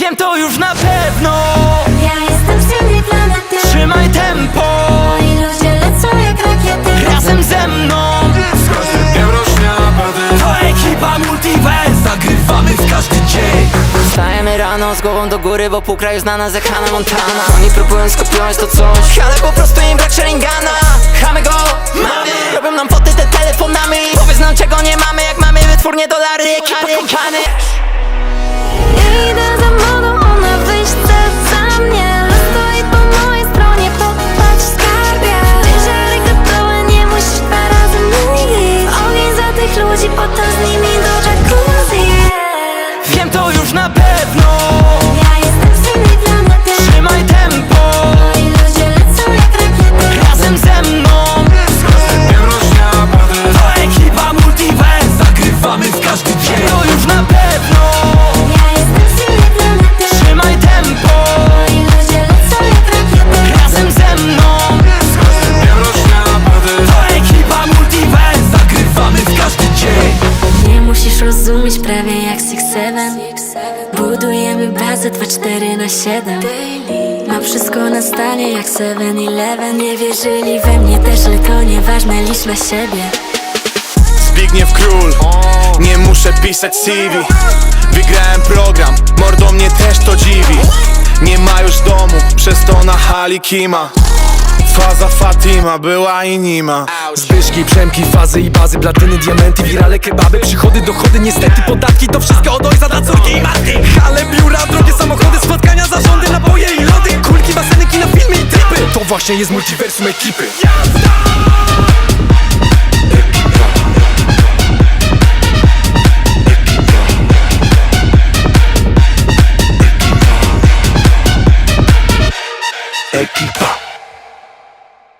Wiem to już na pewno. Ja jestem z innej planety Trzymaj tempo. Moi ludzie lecą jak rakiety. Razem ze mną. Z każdym dniem rośnie apety To ekipa Multiverse. Zagrywamy w każdy dzień. Wstajemy rano z głową do góry Bo pół kraju zna nas jak Hannah Montana. Oni próbują skopiować to coś Ale po prostu im brak Sharingana. Chamy go, mamy. Robią nam foty te telefonami. Powiedz nam czego nie mamy Jak mamy wytwórnie dolary Ekipa kompany idę rozumieć prawie jak Six Seven. Budujemy bazę 2-4 na 7 Mam wszystko na stanie jak 7-Eleven Nie wierzyli we mnie też, ale to nieważne, licz na siebie. Zbigniew Król. Nie muszę pisać CV Wygrałem program, mordo mnie też to dziwi. Nie ma już domu, przez to na hali kima Faza Fatima była i nie ma Zbyszki, przemki, fazy i bazy, platyny, diamenty, wirale, kebaby Przychody, dochody, niestety podatki To wszystko od ojca dla córki i matki. Hale, biura, drogie samochody, spotkania, zarządy, napoje i lody. Kulki, baseny, kina, filmy i tripy. To właśnie jest multiversum ekipy. Ekipa